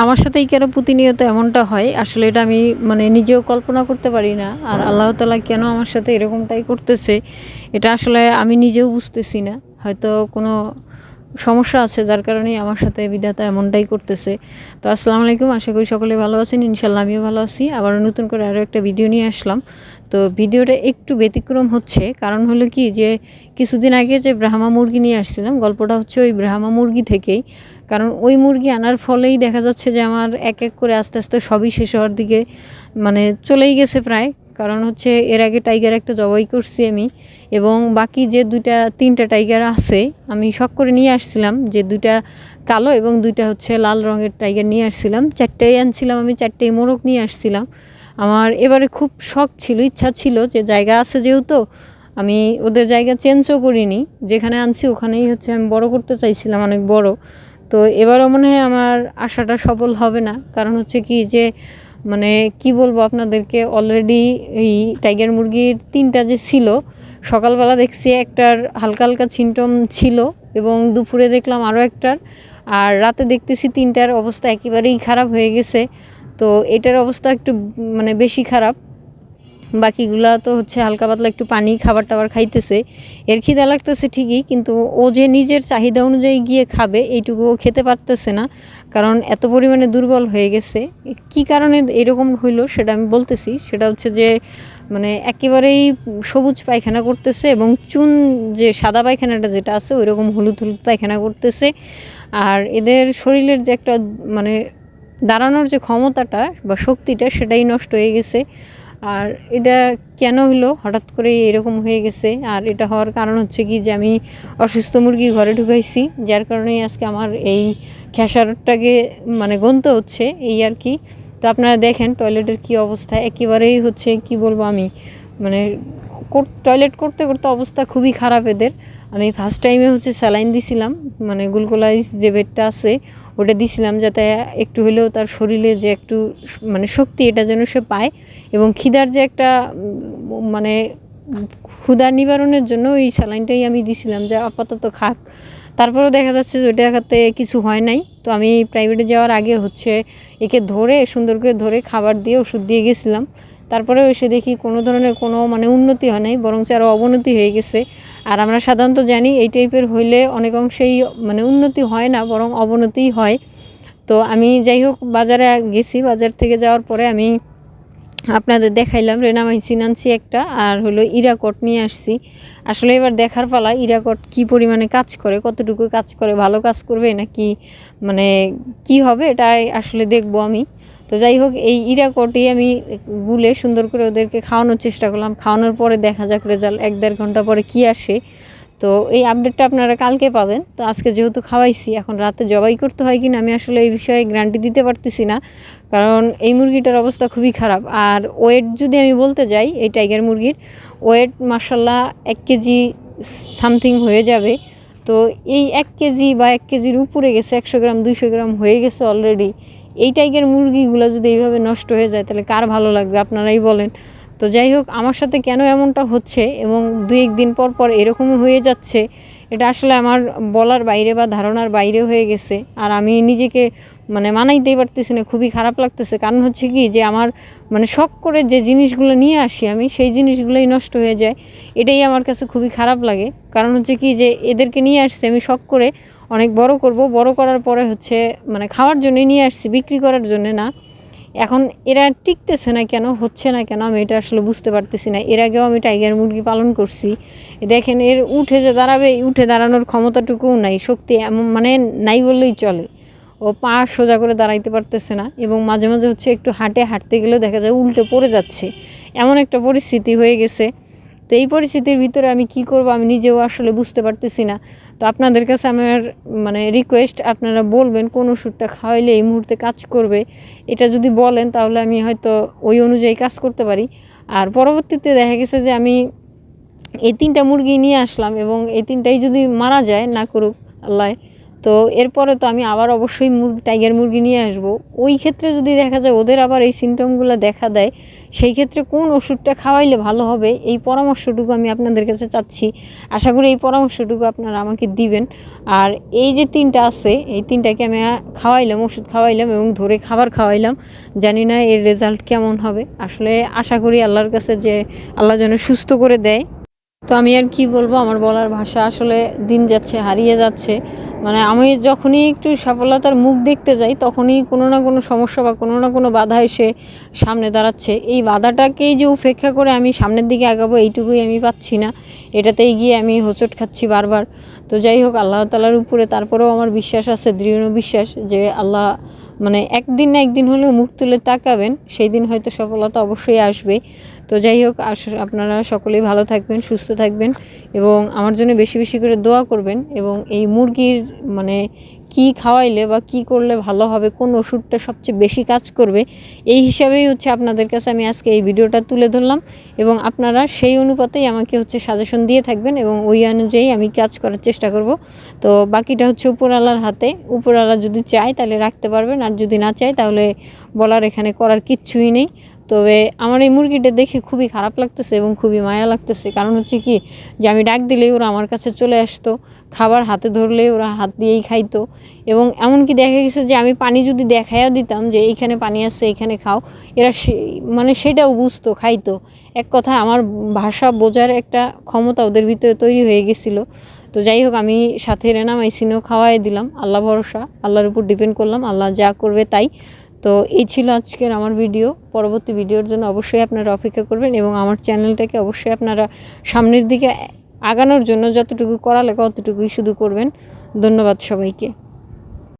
আমার সাথেই কেন প্রতিনিয়ত এমনটা হয়? আসলে এটা আমি মানে নিজেও কল্পনা করতে পারি না। আর আল্লাহ তালা কেন আমার সাথে এরকমটাই করতেছে? এটা আসলে আমি নিজেও বুঝতেছি না। হয়তো কোনো সমস্যা আছে, যার কারণেই আমার সাথে বিধাতা এমনটাই করতেছে। তো আসসালামু আলাইকুম, আশা করি সকলে ভালো আছেন। ইনশাল্লাহ আমিও ভালো আছি। আবার নতুন করে আরও একটা ভিডিও নিয়ে আসলাম। তো ভিডিওটা একটু ব্যতিক্রম হচ্ছে। কারণ হলো কি যে, কিছুদিন আগে যে ব্রাহ্মা মুরগি নিয়ে আসছিলাম, গল্পটা হচ্ছে ওই ব্রাহ্মা মুরগি থেকেই। কারণ ওই মুরগি আনার ফলেই দেখা যাচ্ছে যে আমার এক এক করে আস্তে আস্তে সবই শেষ হওয়ার দিকে মানে চলেই গেছে প্রায়। কারণ হচ্ছে এর আগে টাইগার একটা জবাই করছি আমি এবং বাকি যে দুইটা, তিনটা টাইগার আছে, আমি শখ করে নিয়ে আসছিলাম। যে দুইটা কালো এবং দুইটা হচ্ছে লাল রঙের টাইগার নিয়ে আসছিলাম। চারটেই আনছিলাম আমি, চারটেই মোরগ নিয়ে আসছিলাম। আমার এবারে খুব শখ ছিল, ইচ্ছা ছিল যে জায়গা আছে যেহেতু, আমি ওদের জায়গা চেঞ্জও করিনি। যেখানে আনছি ওখানেই হচ্ছে আমি বড় করতে চাইছিলাম, অনেক বড়। তো এবারও মনে হয় আমার আশাটা সফল হবে না। কারণ হচ্ছে কি যে মানে কি বলব আপনাদেরকে অলরেডি এই টাইগার মুরগির তিনটা যে ছিল, সকালবেলা দেখছি একটার হালকা হালকা সিমটম ছিল এবং দুপুরে দেখলাম আরও একটার। আর রাতে দেখতেছি তিনটার অবস্থা একেবারেই খারাপ হয়ে গেছে। তো এটার অবস্থা একটু মানে বেশি খারাপ। বাকিগুলা তো হচ্ছে হালকা পাতলা একটু পানি, খাবার টাবার খাইতেছে। এর খিদা লাগতেছে ঠিকই, কিন্তু ও যে নিজের চাহিদা অনুযায়ী গিয়ে খাবে, এইটুকু ও খেতে পারতেছে না। কারণ এত পরিমাণে দুর্বল হয়ে গেছে। কি কারণে এরকম হইল সেটা আমি বলতেছি। সেটা হচ্ছে যে মানে একেবারেই সবুজ পায়খানা করতেছে এবং চুন যে সাদা পায়খানাটা যেটা আছে ওই রকম হলুদ হলুদ পায়খানা করতেছে। আর এদের শরীরের যে একটা মানে দাঁড়ানোর যে ক্ষমতাটা বা শক্তিটা সেটাই নষ্ট হয়ে গেছে। আর এটা কেন হলো? হঠাৎ করে এরকম হয়ে গেছে। আর এটা হওয়ার কারণ হচ্ছে কি যে আমি অসুস্থ মুরগি ঘরে ঢুকাইছি, যার কারণেই আজকে আমার এই খেসারটাকে মানে গনতে হচ্ছে, এই আর কি। তো আপনারা দেখেন টয়লেটের কি অবস্থা। একেবারেই হচ্ছে, কি বলব আমি মানে টয়লেট করতে করতে অবস্থা খুবই খারাপ এদের। আমি ফার্স্ট টাইমে হচ্ছে স্যালাইন দিছিলাম মানে গুলকোলাইজ যে বেডটা আছে, ওটা দিছিলাম যাতে একটু হলেও তার শরীরে যে একটু মানে শক্তি, এটা যেন সে পায় এবং খিদার যে একটা মানে ক্ষুধা নিবারণের জন্য ওই স্যালাইনটাই আমি দিছিলাম যে আপাতত খাক। তারপরেও দেখা যাচ্ছে যে ওইটা খাতে কিছু হয় নাই। তো আমি প্রাইভেটে যাওয়ার আগে হচ্ছে একে ধরে, সুন্দর করে ধরে খাবার দিয়ে ওষুধ দিয়ে গেছিলাম। তারপরেও এসে দেখি কোনো ধরনের কোনো মানে উন্নতি হয় নাই বরং আরও অবনতি হয়ে গেছে। আর আমরা সাধারণত জানি এই টাইপের হইলে অনেক অংশেই মানে উন্নতি হয় না, বরং অবনতিই হয়। তো আমি যাই হোক, বাজারে গেছি। বাজার থেকে যাওয়ার পরে আমি আপনাদের দেখাইলাম রেনামাইসিন আনছি একটা, আর হলো ইরাকট নিয়ে আসছি। আসলে এবার দেখার পালা, ইরাকট কি পরিমাণে কাজ করে, কতটুকু কাজ করে, ভালো কাজ করবে, নাকি মানে কি হবে, এটাই আসলে দেখব আমি। তো যাই হোক, এই ইরাকটি আমি গুলে সুন্দর করে ওদেরকে খাওয়ানোর চেষ্টা করলাম। খাওয়ানোর পরে দেখা যাক রেজাল্ট এক দেড় ঘণ্টা পরে কি আসে। তো এই আপডেটটা আপনারা কালকে পাবেন। তো আজকে যেহেতু খাওয়াইছি, এখন রাতে জবাই করতে হয় কিনা আমি আসলে এই বিষয়ে গ্যারান্টি দিতে পারতেছি না। কারণ এই মুরগিটার অবস্থা খুবই খারাপ। আর ওয়েট যদি আমি বলতে যাই, এই টাইগার মুরগির ওয়েট মার্শাল্লাহ এক কেজি সামথিং হয়ে যাবে। তো এই এক কেজি বা এক কেজির উপরে গেছে, একশো গ্রাম, দুইশো গ্রাম হয়ে গেছে অলরেডি এই টাইপের মুরগিগুলো যদি এইভাবে নষ্ট হয়ে যায়, তাহলে কার ভালো লাগবে? আপনারাই বলেন। তো যাই হোক, আমার সাথে কেন এমনটা হচ্ছে এবং দু একদিন পর পর এরকম হয়ে যাচ্ছে, এটা আসলে আমার বলার বাইরে বা ধারণার বাইরে হয়ে গেছে। আর আমি নিজেকে মানে মানাইতেই পারতেছি না, খুবই খারাপ লাগতেছে। কারণ হচ্ছে কি যে আমার মানে শখ করে যে জিনিসগুলো নিয়ে আসি আমি, সেই জিনিসগুলোই নষ্ট হয়ে যায়। এটাই আমার কাছে খুবই খারাপ লাগে। কারণ হচ্ছে কি যে এদেরকে নিয়ে আসছে আমি শখ করে অনেক বড় করব। বড় করার পরে হচ্ছে মানে খাওয়ার জন্যই নিয়ে আসছি, বিক্রি করার জন্য না। এখন এরা টিকতেছে না কেন, হচ্ছে না কেন, আমি এটা আসলে বুঝতে পারতেছি না। এর আগেও আমি টাইগার মুরগি পালন করছি। দেখেন, এর উঠে যে দাঁড়াবে উঠে দাঁড়ানোর ক্ষমতাটুকুও নাই, শক্তি এমন মানে নাই বললেই চলে। ও পা সোজা করে দাঁড়াইতে পারতেছে না এবং মাঝে মাঝে হচ্ছে একটু হাঁটে, হাঁটতে গেলেও দেখা যায় উল্টে পড়ে যাচ্ছে। এমন একটা পরিস্থিতি হয়ে গেছে। তো এই পরিস্থিতির ভিতরে আমি কি করব আমি নিজেও আসলে বুঝতে পারতেছি না। তো আপনাদের কাছে আমার মানে রিকোয়েস্ট আপনারা বলবেন কোন ওষুধটা খাওয়াইলে এই মুহূর্তে কাজ করবে। এটা যদি বলেন তাহলে আমি হয়তো ওই অনুযায়ী কাজ করতে পারি। আর পরবর্তীতে দেখা গেছে যে আমি এই তিনটা মুরগি নিয়ে আসলাম এবং এই তিনটাই যদি মারা যায়, না করুক, আল্লাহ তো এরপরে তো আমি আবার অবশ্যই টাইগার মুরগি নিয়ে আসব। ওই ক্ষেত্রে যদি দেখা যায় ওদের আবার এই সিমটমগুলো দেখা দেয়, সেই ক্ষেত্রে কোন ওষুধটা খাওয়াইলে ভালো হবে এই পরামর্শটুকু আমি আপনাদের কাছে চাচ্ছি। আশা করি এই পরামর্শটুকু আপনারা আমাকে দিবেন। আর এই যে তিনটা আছে, এই তিনটাকে আমি খাওয়াইলাম, ওষুধ খাওয়াইলাম এবং ধরে খাবার খাওয়াইলাম। জানি না এর রেজাল্ট কেমন হবে। আসলে আশা করি আল্লাহর কাছে যে আল্লাহ যেন সুস্থ করে দেয়। তো আমি আর কি বলব, আমার বলার ভাষা আসলে দিন যাচ্ছে, হারিয়ে যাচ্ছে। মানে আমি যখনই একটু সফলতার মুখ দেখতে যাই, তখনই কোনো না কোনো সমস্যা বা কোনো না কোনো বাধা এসে সামনে দাঁড়াচ্ছে। এই বাধাটাকেই যে উপেক্ষা করে আমি সামনের দিকে আগাবো, এইটুকুই আমি পাচ্ছি না। এটাতেই গিয়ে আমি হোঁচট খাচ্ছি বারবার। তো যাই হোক, আল্লাহ তালার উপরে তারপরেও আমার বিশ্বাস আছে, দৃঢ় বিশ্বাস যে আল্লাহ মানে একদিন না একদিন হলেও মুখ তুলে তাকাবেন, সেই দিন হয়তো সফলতা অবশ্যই আসবে। তো যাই হোক আস- আপনারা সকলেই ভালো থাকবেন, সুস্থ থাকবেন এবং আমার জন্য বেশি বেশি করে দোয়া করবেন এবং এই মুরগির মানে কি খাওয়াইলে বা কি করলে ভালো হবে, কোন ওষুধটা সবচেয়ে বেশি কাজ করবে, এই হিসাবেই হচ্ছে আপনাদের কাছে আমি আজকে এই ভিডিওটা তুলে ধরলাম এবং আপনারা সেই অনুপাতেই আমাকে হচ্ছে সাজেশন দিয়ে থাকবেন এবং ওই অনুযায়ী আমি কাজ করার চেষ্টা করব। তো বাকিটা হচ্ছে উপরওয়ালার হাতে, উপরওয়ালা যদি চায় তাহলে রাখতে পারবেন, আর যদি না চায় তাহলে বলার এখানে করার কিচ্ছুই নেই। তবে আমার এই মুরগিটা দেখে খুবই খারাপ লাগতেছে এবং খুবই মায়া লাগতেছে। কারণ হচ্ছে কি, যে আমি ডাক দিলেই ওরা আমার কাছে চলে আসতো, খাবার হাতে ধরলে ওরা হাত দিয়েই খাইতো এবং এমনকি দেখা গেছে যে আমি পানি যদি দেখাইয়া দিতাম যে এইখানে পানি আছে, এইখানে খাও, এরা সে- মানে সেটাও বুঝতো, খাইতো। এক কথা আমার ভাষা বোঝার একটা ক্ষমতা ওদের ভিতরে তৈরি হয়ে গেছিল। তো যাই হোক, আমি সাথে রেনামাইসিনও খাওয়াই দিলাম। আল্লাহ ভরসা, আল্লাহর উপর ডিপেন্ড করলাম, আল্লাহ যা করবে তাই। তো এই ছিল আজকের আমার ভিডিও পরবর্তী ভিডিওর জন্য অবশ্যই আপনারা অপেক্ষা করবেন এবং আমার চ্যানেলটাকে অবশ্যই আপনারা সামনের দিকে আগানোর জন্য যতটুকু করা লাগে অতটুকুই শুধু করবেন। ধন্যবাদ সবাইকে।